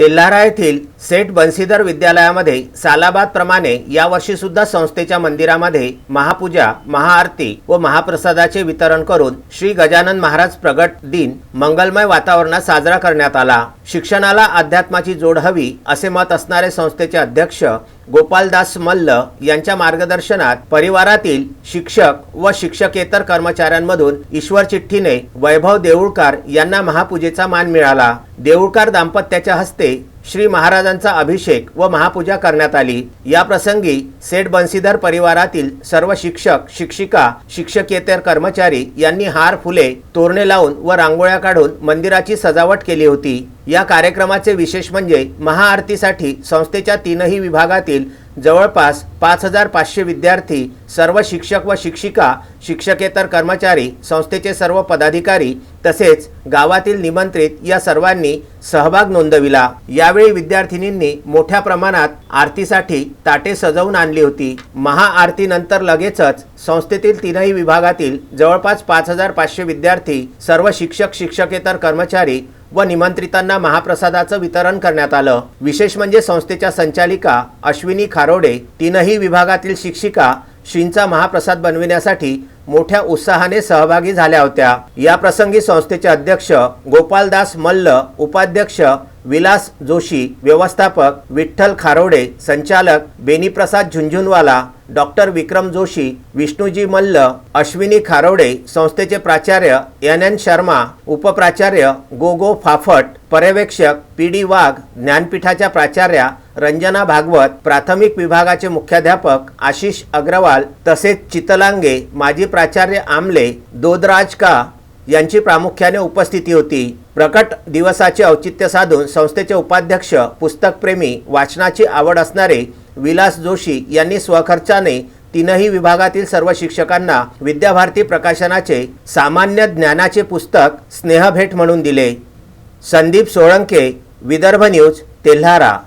तेल्हारा येथील सेठ बन्सीधर विद्यालयामध्ये सालाबाद प्रमाणे यावर्षी सुद्धा संस्थेच्या मंदिरामध्ये महापूजा महाआरती व महाप्रसादाचे वितरण करून श्री गजानन महाराज प्रगट दिन मंगलमय वातावरणात साजरा करण्यात आला. शिक्षणाला अध्यात्माची जोड हवी असे मत असणारे संस्थेचे अध्यक्ष गोपालदास मल्ल यांच्या मार्गदर्शनात परिवारातील शिक्षक व शिक्षकेतर कर्मचाऱ्यांमधून ईश्वर चिठ्ठीने वैभव देऊळकर यांना महापूजेचा मान मिळाला. देऊळकर दाम्पत्याच्या हस्ते श्री महाराजांचा अभिषेक व महापूजा करण्यात आली. या प्रसंगी सेठ बन्सीधर परिवारातील सर्व शिक्षक शिक्षिका शिक्षकेतर कर्मचारी यांनी हार फुले तोरणे लावून व रांगोळ्या काढून मंदिराची सजावट केली होती. या कार्यक्रमाचे विशेष म्हणजे महाआरतीसाठी संस्थेच्या तीनही विभागातील जवळपास पाच हजार पाचशे विद्यार्थी सर्व शिक्षक व शिक्षिका शिक्षकेतर कर्मचारी संस्थेचे सर्व पदाधिकारी तसेच गावातील निमंत्रित या सर्वांनी सहभाग नोंदविला. यावेळी विद्यार्थिनींनी मोठ्या प्रमाणात आरतीसाठी ताटे सजवून आणली होती. महाआरतीनंतर लगेचच संस्थेतील तीनही विभागातील जवळपास पाच हजार पाचशे विद्यार्थी सर्व शिक्षक शिक्षकेतर कर्मचारी व निमंत्रितांना महाप्रसादाचं वितरण करण्यात आलं. विशेष म्हणजे संस्थेच्या संचालिका अश्विनी खारोडे तीनही विभागातील शिक्षिका श्रींचा महाप्रसाद बनविण्यासाठी मोठ्या उत्साहाने सहभागी झाल्या होत्या. या प्रसंगी संस्थेचे अध्यक्ष गोपालदास मल्ल उपाध्यक्ष विलास जोशी व्यवस्थापक विठ्ठल खारोडे संचालक बेनीप्रसाद झुंझुनवाला डॉक्टर विक्रम जोशी विष्णूजी मल्ल अश्विनी खारोडे संस्थेचे प्राचार्य एन एन शर्मा उपप्राचार्य गोगो फाफट पर्यवेक्षक पी डी वाघ ज्ञानपीठाच्या प्राचार्या रंजना भागवत प्राथमिक विभागाचे मुख्याध्यापक आशिष अग्रवाल तसेच चितलांगे माजी प्राचार्य आमले दोदराज का यांची प्रामुख्याने उपस्थिती होती. प्रकट दिवसाचे औचित्य साधून संस्थेचे उपाध्यक्ष पुस्तकप्रेमी वाचनाची आवड असणारे विलास जोशी यांनी स्वखर्चाने तीनही विभागातील सर्व शिक्षकांना विद्याभारती प्रकाशनाचे सामान्य ज्ञानाचे पुस्तक स्नेहभेट म्हणून दिले. संदीप सोळंके विदर्भ न्यूज तेल्हारा.